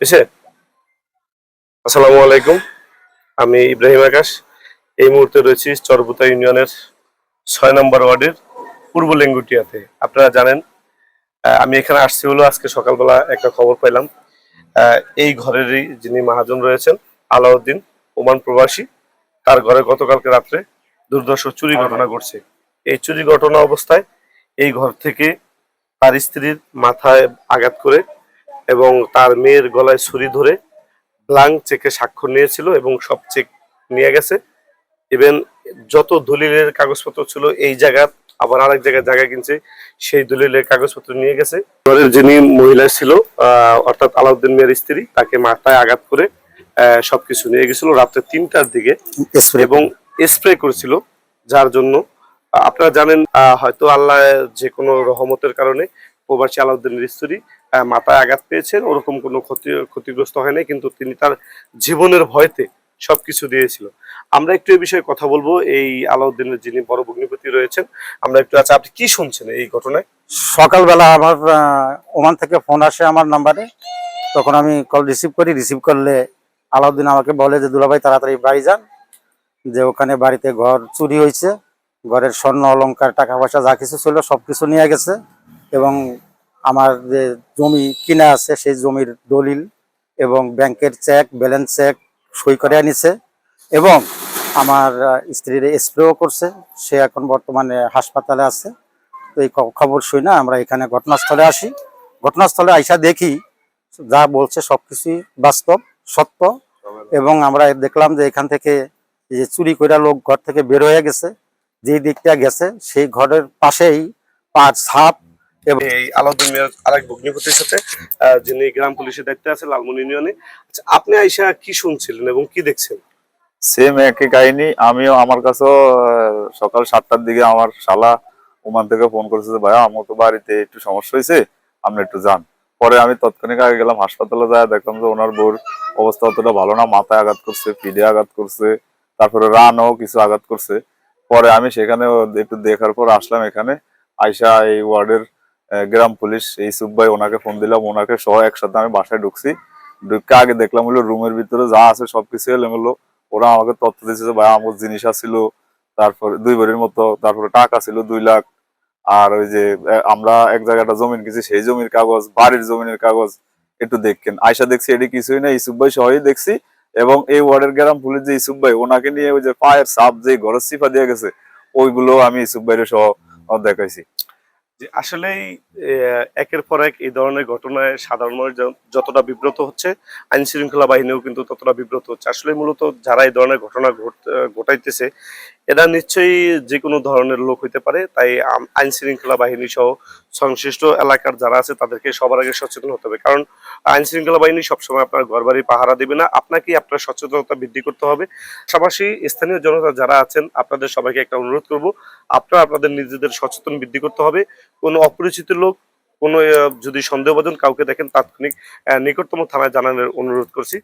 বুঝছে আসসালামু আলাইকুম আমি ইব্রাহিম আকাশ। এই মুহূর্তে রয়েছি চরবুতা ইউনিয়নের ছয় নম্বর ওয়ার্ডের পূর্ব লেঙ্গুটিয়াতে। আপনারা জানেন আমি এখানে আসছি হলো আজকে সকালবেলা একটা খবর আহ, এই ঘরেরই যিনি মহাজন রয়েছেন আলাউদ্দিন ওমান প্রবাসী তার ঘরে গতকালকে রাত্রে দুর্দর্শ চুরি ঘটনা ঘটছে। এই চুরি ঘটনা অবস্থায় এই ঘর থেকে তার স্ত্রীর মাথায় আঘাত করে এবং তার মেয়ের গলায় ছুরি ধরে ব্লাঙ্ক চেকে স্বাক্ষর নিয়েছিল এবং সব চেক নিয়ে গেছে। ইভেন যত দলিলের কাগজপত্র ছিল এই জায়গা আবার আরেক জায়গায় জায়গা কিনছে সেই দলিলের কাগজপত্র নিয়ে গেছে। ঘরের যিনি মহিলা ছিল অর্থাৎ আলাউদ্দিন মেয়ের স্ত্রী তাকে মাথায় আঘাত করে সবকিছু নিয়ে গেছিল রাত্রে তিনটার দিকে এবং স্প্রে করেছিল যার জন্য আপনারা জানেন হয়তো আল্লাহ যে কোনো রহমতের কারণে প্রবাসী আলাউদ্দিনের স্ত্রী মাথায় আঘাত পেয়েছেন, ওরকম কোনো ক্ষতি, ক্ষতিগ্রস্ত হয় নাই, কিন্তু তিনি তার জীবনের ভয়তে সবকিছু দিয়েছিল। আমরা একটু এই বিষয়ে কথা বলব। এই আলাউদ্দিনের যিনি বড় ভগ্নিপতি রয়েছেন, আমরা একটু আচ্ছা আপনি কি শুনছেন এই ঘটনায়? সকালবেলা আমার ওমান থেকে ফোন আসে আমার নাম্বারে। তখন আমি কল রিসিভ করি রিসিভ করলে আলাউদ্দিন আমাকে বলে যে, দুলাভাই, তাড়াতাড়ি বাড়ি যান। যে ওখানে বাড়িতে ঘর চুরি হয়েছে। ঘরের স্বর্ণ, অলংকার, টাকা পয়সা যা কিছু ছিল সব কিছু নিয়ে গেছে এবং আমার যে জমি কিনা আছে, সেই জমির দলিল এবং ব্যাংকের চেক, ব্যালেন্স চেক সই করে আনিছে এবং আমার স্ত্রীর স্প্রেও করছে। সে এখন বর্তমানে হাসপাতালে আছে। তো এই খবর শুই না, আমরা এখানে ঘটনাস্থলে আসি। ঘটনাস্থলে আইসা দেখি যা বলছে সবকিছুই বাস্তব, সত্য এবং আমরা দেখলাম যে এখান থেকে যে চুরি কইরা লোক ঘর থেকে বের হয়ে গেছে। যেই দিকটা গেছে, সেই ঘরের পাশেই পাঁচ সাপ এবং এই আলাউদ্দিন মিয়ার আরেক ভগ্নিপতির সাথে যিনি গ্রাম পুলিশের দায়িত্বে আছে লালমন ইউনিয়নে। আচ্ছা আপনি আইসা কি শুনছিলেন এবং কি দেখছেন? সেম একই কাহিনী। আমিও আমার কাছেও সকাল সাতটার দিকে আমার শালা ওমান থেকে ফোন করেছে যে, ভাইয়া, আমার তো বাড়িতে একটু সমস্যা হয়েছে আপনি একটু যান। পরে আমি তৎক্ষণিক আগে গেলাম হাসপাতালে যায় দেখলাম যে ওনার বউর অবস্থা অতটা ভালো না, মাথায় আঘাত করছে, পিঠে আঘাত করছে, তারপরে রানও কিছু আঘাত করছে। পরে আমি সেখানে একটু দেখার পর আসলাম এখানে। আইসা এই ওয়ার্ডের গ্রাম পুলিশ, এই ভাই ওনাকে ফোন দিলাম, ওনাকে সহ একসাথে আমি বাসায় ঢুকছি। ঢুকে আগে দেখলাম হলো রুমের ভিতরে যা আছে সবকিছু এলোমেলো। ওরা আমাকে তথ্য দিয়েছে যে, ভাই, আমার জিনিস আছিল। তারপর দুই বাড়ির মতো, তারপরে টাকা ছিল দুই লাখ। আর ওই যে আমরা এক জায়গায় একটা জমিন কিনছি সেই জমির কাগজ, বাড়ির জমিনের কাগজ একটু দেখেন। আয়সা দেখছি এটি কিছুই না ইসুফ ভাই সহই দেখছি। এবং এই ওয়ার্ডের গ্রাম পুলিশ যে ইসুফ ভাই, ওনাকে নিয়ে ওই যে পায়ের সাপ যে ঘরের সিফা দিয়ে গেছে, ওইগুলো আমি ইসুফ ভাইয়ের সহ দেখাইছি। যে আসলেই একের পর এক এই ধরনের ঘটনায় সাধারণ মানুষ যতটা বিব্রত হচ্ছে, আইন শৃঙ্খলা বাহিনীও কিন্তু ততটা বিব্রত হচ্ছে। আসলে মূলত যারা এই ধরনের ঘটনা ঘট- ঘটাইতেছে এরা নিশ্চয়ই যে কোনো ধরনের লোক হইতে পারে, তাই আইন শৃঙ্খলা বাহিনী সহ সংশ্লিষ্ট এলাকার যারা আছে, তাদেরকে সবার আগে সচেতন হতে হবে। কারণ আইন শৃঙ্খলা বাহিনী সবসময় আপনার ঘর বাড়ি পাহারা দেবে না, আপনাকেই আপনার সচেতনতা বৃদ্ধি করতে হবে। পাশাপাশি স্থানীয় জনতা যারা আছেন, আপনাদের সবাইকে একটা অনুরোধ করব, আপনারা আপনাদের নিজেদের সচেতন বৃদ্ধি করতে হবে। কোনো অপরিচিত লোক, কোনো যদি সন্দেহভাজন কাউকে দেখেন, তাৎক্ষণিক নিকটতম থানায় জানানোর অনুরোধ করছি।